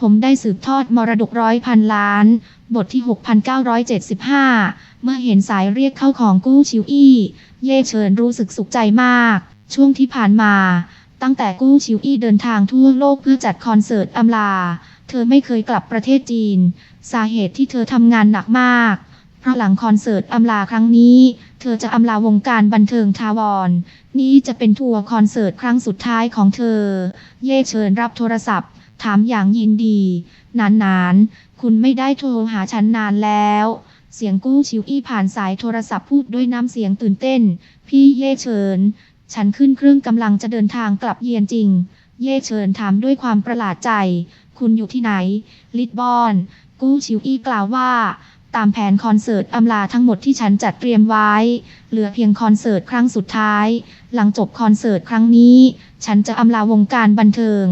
ผมได้สืบทอดมรดกร้อยพันล้าน บทที่ 6975 เมื่อเห็นสายเรียกเข้าของกู้ชิวอี้ เย่เฉินรู้สึกสุขใจมาก ช่วงที่ผ่านมา ตั้งแต่กู้ชิวอี้เดินทางทั่วโลกเพื่อจัดคอนเสิร์ตอำลา เธอไม่เคยกลับประเทศจีน สาเหตุที่เธอทำงานหนักมาก เพราะหลังคอนเสิร์ตอำลาครั้งนี้ เธอจะอำลาวงการบันเทิงทาวร นี่จะเป็นทัวร์คอนเสิร์ตครั้งสุดท้ายของเธอ เย่เชิญรับโทรศัพท์ ถามอย่างยินดี นานๆคุณไม่ได้โทรหาฉันนานแล้ว เสียงกู้ชิวอี้ผ่านสายโทรศัพท์พูดด้วยน้ำเสียงตื่นเต้น พี่เย่เชิญฉันขึ้นเครื่องกำลังจะเดินทางกลับเยียนจริง เย่เชิญถามด้วยความประหลาดใจ คุณอยู่ที่ไหน ลิดบอน กู้ชิวอี้กล่าวว่าตามแผนคอนเสิร์ตอำลาทั้งหมดที่ฉันจัดเตรียมไว้ เหลือเพียงคอนเสิร์ตครั้งสุดท้าย หลังจบคอนเสิร์ตครั้งนี้ ฉันจะอำลาวงการบันเทิง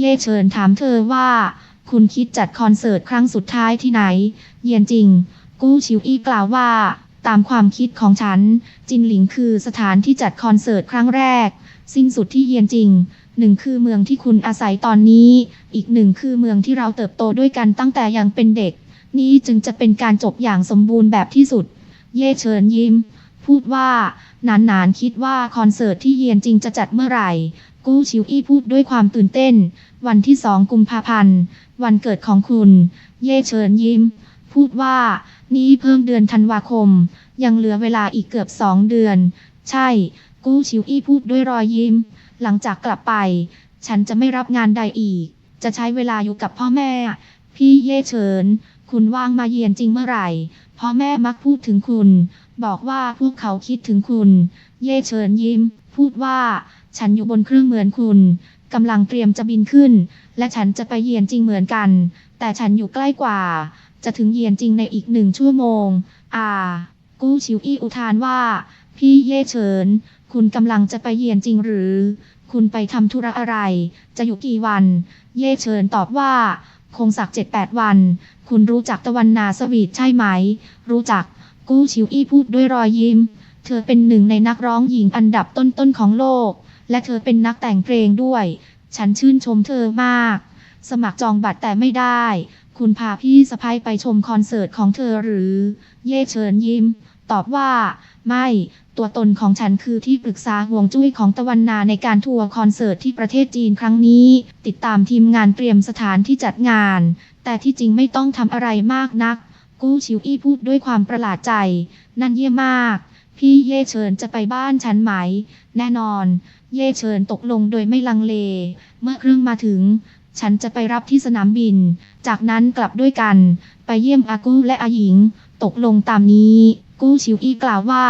เย่เชิญถามเธอว่า คุณคิดจัดคอนเสิร์ตครั้งสุดท้ายที่ไหน เยียนจริง กู้ชิวอี้กล่าวว่า ตามความคิดของฉัน จินหลิงคือสถานที่จัดคอนเสิร์ตครั้งแรก สิ้นสุดที่เยียนจริงหนึ่งคือเมืองที่คุณอาศัยตอนนี้ อีกหนึ่งคือเมืองที่เราเติบโตด้วยกันตั้งแต่ยังเป็นเด็ก นี่จึงจะเป็นการจบอย่างสมบูรณ์แบบที่สุด เย่เชิญยิ้ม พูดว่า นานๆคิดว่าคอนเสิร์ตที่เยียนจริงจะจัดเมื่อไหร่ กู้ชิวอี้พูดด้วยความตื่นเต้น วันที่สองกุมภาพันธ์ วันเกิดของคุณ เย่เชิญยิ้ม พูดว่า นี่เพิ่มเดือนธันวาคม ยังเหลือเวลาอีกเกือบสองเดือน ใช่ กู้ชิวอี้พูดด้วยรอยยิ้ม หลังจากกลับไป ฉันจะไม่รับงานใดอีก จะใช้เวลาอยู่กับพ่อแม่ พี่เย่เฉินคุณว่างมาเยียนจริงเมื่อไหร่ พ่อแม่มักพูดถึงคุณ บอกว่าพวกเขาคิดถึงคุณ เย่เฉินยิ้ม พูดว่า ฉันอยู่บนเครื่องเหมือนคุณกำลังเตรียมจะบินขึ้น และฉันจะไปเยียนจริงเหมือนกัน แต่ฉันอยู่ใกล้กว่า จะถึงเยียนจริงในอีกหนึ่งชั่วโมง อ่า กู้ชิวอี้อุทานว่า พี่เย่เฉิน คุณกำลังจะไปเยียนจริงหรือ คุณไปทำธุระอะไร จะอยู่กี่วัน เย่เฉินตอบว่า คงสักเจ็ดแปดวัน คุณรู้จักตะวันนาสวีทใช่ไหม รู้จัก กู้ชิวอี้พูดด้วยรอยยิ้ม เธอเป็นหนึ่งในนักร้องหญิงอันดับต้นๆของโลก และเธอเป็นนักแต่งเพลงด้วย ฉันชื่นชมเธอมาก สมัครจองบัตรแต่ไม่ได้ คุณพาพี่สะพ้ยไปชมคอนเสิร์ตของเธอหรือ เย่เชิญยิ้ม ตอบว่า ไม่ ตัวตนของฉันคือที่ปรึกษาห่วงจุ้ยของตะวันนาในการทัวร์คอนเสิร์ตที่ประเทศจีนครั้งนี้ ติดตามทีมงานเตรียมสถานที่จัดงาน แต่ที่จริงไม่ต้องทำอะไรมากนัก กู้ชิวอี้พูดด้วยความประหลาดใจ นั่นเยี่ยมมาก พี่เย่เชิญจะไปบ้านฉันไหม แน่นอน เย่เชิญตกลงโดยไม่ลังเล เมื่อเครื่องมาถึง ฉันจะไปรับที่สนามบิน จากนั้นกลับด้วยกัน ไปเยี่ยมอากู้และอาหญิง ตกลงตามนี้ กู้ชิวอี้กล่าวว่า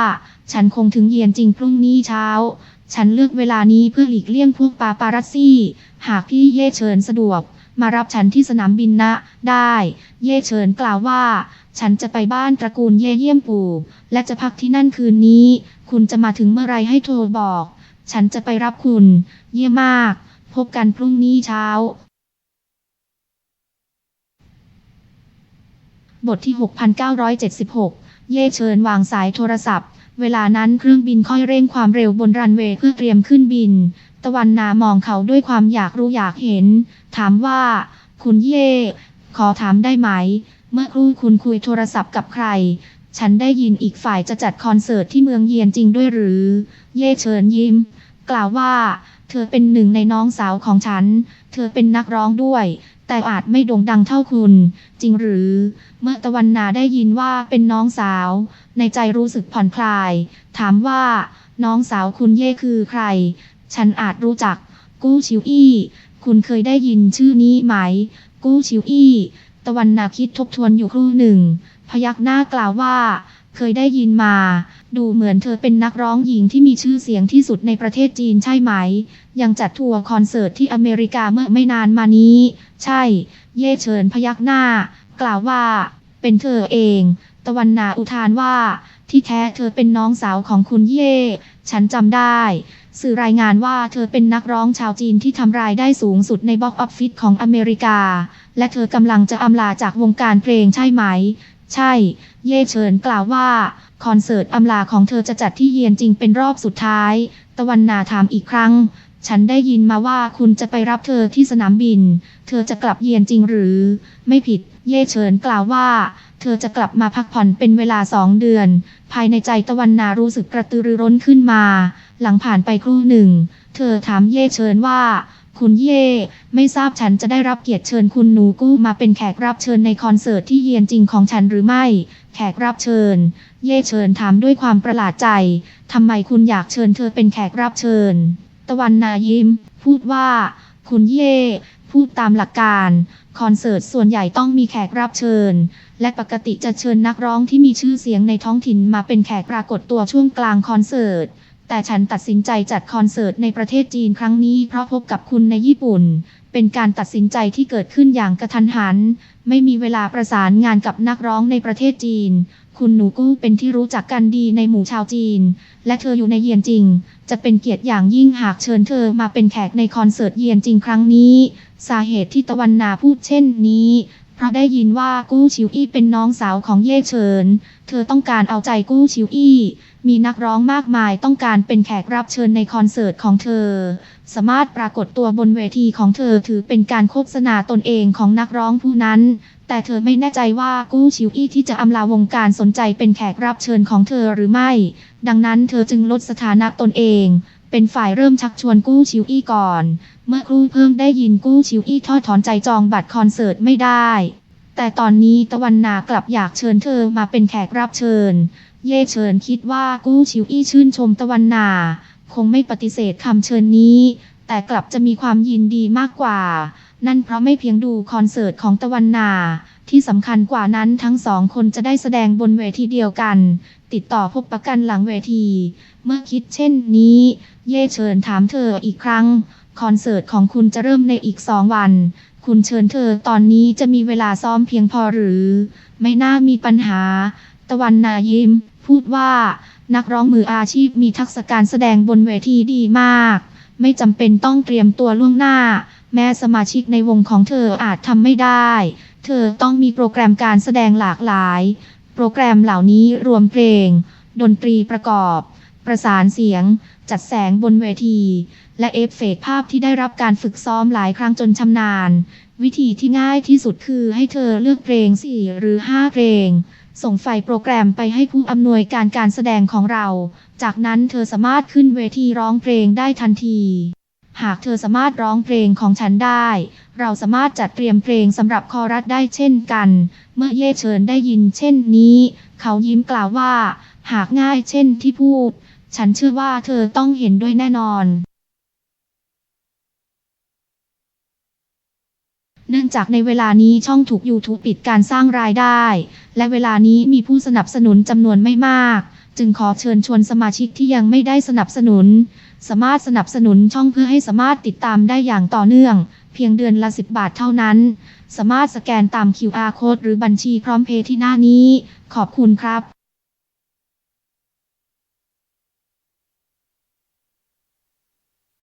ฉันคงถึงเยียนจริงพรุ่งนี้เช้า ฉันเลือกเวลานี้เพื่อหลีกเลี่ยงพวกปาปารัสซี่ หากพี่เย่เชิญสะดวก มารับฉันที่สนามบินนะ ได้ เย่เชิญกล่าวว่า ฉันจะไปบ้านตระกูลเย่เยี่ยมปู่ และจะพักที่นั่นคืนนี้ คุณจะมาถึงเมื่อไรให้โทรบอก ฉันจะไปรับคุณ เยี่ยมมาก พบกันพรุ่งนี้เช้า บทที่ 6976 เย่เชิญวางสายโทรศัพท์ เวลานั้นเครื่องบินค่อยเร่งความเร็วบนรันเวย์เพื่อเตรียมขึ้นบิน ตะวันนามองเขาด้วยความอยากรู้อยากเห็น ถามว่า คุณเย่ ขอถามได้ไหม เมื่อครู่คุณคุยโทรศัพท์กับใคร ฉันได้ยินอีกฝ่ายจะจัดคอนเสิร์ตที่เมืองเยียนจริงด้วยหรือ เย่เชิญยิ้ม กล่าวว่า เธอเป็นหนึ่งในน้องสาวของฉัน เธอเป็นนักร้องด้วย แต่อาจไม่โด่งดังเท่าคุณ จริงหรือ เมื่อตะวันนาได้ยินว่าเป็นน้องสาว ในใจรู้สึกผ่อนคลาย ถามว่า น้องสาวคุณเย่คือใคร ฉันอาจรู้จัก กู้ชิวอี้ คุณเคยได้ยินชื่อนี้ไหม กู้ชิวอี้ ตะวันนาคิดทบทวนอยู่ครู่หนึ่ง พยักหน้ากล่าวว่า เคยได้ยินมา ดูเหมือนเธอเป็นนักร้องหญิงที่มีชื่อเสียงที่สุดในประเทศจีนใช่ไหม ยังจัดทัวร์คอนเสิร์ตที่อเมริกาเมื่อไม่นานมานี้ ใช่ เย่เฉินพยักหน้า กล่าวว่า เป็นเธอเอง ตะวันนาอุทานว่า ที่แท้เธอเป็นน้องสาวของคุณเย่ ฉันจำได้สื่อรายงานว่าเธอเป็นนักร้องชาวจีนที่ทำรายได้สูงสุดในบ็อกออฟฟิศของอเมริกา และเธอกำลังจะอำลาจากวงการเพลงใช่ไหม ใช่ เย่เฉินกล่าวว่า คอนเสิร์ตอำลาของเธอจะจัดที่เยียนจริงเป็นรอบสุดท้าย ตะวันนาถามอีกครั้ง ฉันได้ยินมาว่าคุณจะไปรับเธอที่สนามบิน เธอจะกลับเยียนจริงหรือ ไม่ผิด เย่เฉินกล่าวว่า เธอจะกลับมาพักผ่อนเป็นเวลาสองเดือน ภายในใจตะวันนารู้สึกกระตือรือร้นขึ้นมา หลังผ่านไปครู่หนึ่ง เธอถามเย่เฉินว่า คุณเย่ ไม่ทราบฉันจะได้รับเกียรติเชิญคุณหนูกู้มาเป็นแขกรับเชิญในคอนเสิร์ตที่เยียนจริงของฉันหรือไม่ แขกรับเชิญ เย่เชิญถามด้วยความประหลาดใจ ทำไมคุณอยากเชิญเธอเป็นแขกรับเชิญ ตะวันนายิ้ม พูดว่า คุณเย่ พูดตามหลักการ คอนเสิร์ตส่วนใหญ่ต้องมีแขกรับเชิญ และปกติจะเชิญนักร้องที่มีชื่อเสียงในท้องถิ่นมาเป็นแขกปรากฏตัวช่วงกลางคอนเสิร์ต แต่ฉันตัดสินใจจัดคอนเสิร์ตในประเทศจีนครั้งนี้เพราะพบกับคุณในญี่ปุ่น เป็นการตัดสินใจที่เกิดขึ้นอย่างกระทันหัน ไม่มีเวลาประสานงานกับนักร้องในประเทศจีน คุณหนูกู้เป็นที่รู้จักกันดีในหมู่ชาวจีน และเธออยู่ในเยียนจริง จะเป็นเกียรติอย่างยิ่งหากเชิญเธอมาเป็นแขกในคอนเสิร์ตเยียนจริงครั้งนี้ สาเหตุที่ตะวันนาพูดเช่นนี้ เพราะได้ยินว่ากู้ชิวอี้เป็นน้องสาวของเย่เฉิน เธอต้องการเอาใจกู้ชิวอี้ มีนักร้องมากมายต้องการเป็นแขกรับเชิญในคอนเสิร์ตของเธอ สามารถปรากฏตัวบนเวทีของเธอถือเป็นการโฆษณาตนเองของนักร้องผู้นั้น แต่เธอไม่แน่ใจว่ากู้ชิวอี้ที่จะอำลาวงการสนใจเป็นแขกรับเชิญของเธอหรือไม่ ดังนั้นเธอจึงลดสถานะตนเอง เป็นฝ่ายเริ่มชักชวนกู้ชิวอี้ก่อน เมื่อครู่เพิ่งได้ยินกู้ชิวอี้ทอดถอนใจจองบัตรคอนเสิร์ตไม่ได้ แต่ตอนนี้ตะวันนากลับอยากเชิญเธอมาเป็นแขกรับเชิญ เย่เฉินคิดว่ากู้ชิวอี้ชื่นชมตะวันนา คงไม่ปฏิเสธคำเชิญนี้ แต่กลับจะมีความยินดีมากกว่า นั่นเพราะไม่เพียงดูคอนเสิร์ตของตะวันนาที่สำคัญกว่านั้นทั้งสองคนจะได้แสดงบนเวทีเดียวกัน ติดต่อพบประกันหลังเวที เมื่อคิดเช่นนี้ เย่เชิญถามเธออีกครั้ง คอนเสิร์ตของคุณจะเริ่มในอีกสองวัน คุณเชิญเธอตอนนี้จะมีเวลาซ้อมเพียงพอหรือ ไม่น่ามีปัญหา ตะวันนายิมพูดว่า นักร้องมืออาชีพมีทักษะการแสดงบนเวทีดีมาก ไม่จำเป็นต้องเตรียมตัวล่วงหน้า แม้สมาชิกในวงของเธออาจทำไม่ได้ เธอต้องมีโปรแกรมการแสดงหลากหลาย โปรแกรมเหล่านี้รวมเพลง ดนตรีประกอบ ประสานเสียง จัดแสงบนเวที และเอฟเฟกต์ภาพที่ได้รับการฝึกซ้อมหลายครั้งจนชำนาญ วิธีที่ง่ายที่สุดคือให้เธอเลือกเพลง 4 หรือ 5 เพลง ส่งไฟล์โปรแกรมไปให้ผู้อำนวยการการแสดงของเรา จากนั้นเธอสามารถขึ้นเวทีร้องเพลงได้ทันทีหากเธอสามารถร้องเพลงของฉันได้ เราสามารถจัดเตรียมเพลงสำหรับคอรัสได้เช่นกัน เมื่อเย่เชิญได้ยินเช่นนี้ เขายิ้มกล่าวว่า หากง่ายเช่นที่พูด ฉันเชื่อว่าเธอต้องเห็นด้วยแน่นอน เนื่องจากในเวลานี้ช่องถูก YouTube ปิดการสร้างรายได้ และเวลานี้มีผู้สนับสนุนจำนวนไม่มาก จึงขอเชิญชวนสมาชิกที่ยังไม่ได้สนับสนุน สามารถสนับสนุนช่องเพื่อให้สามารถติดตามได้อย่างต่อเนื่อง เพียงเดือนละ 10 บาทเท่านั้น สามารถสแกนตาม QR code หรือบัญชีพร้อมเพย์ที่หน้านี้ ขอบคุณครับ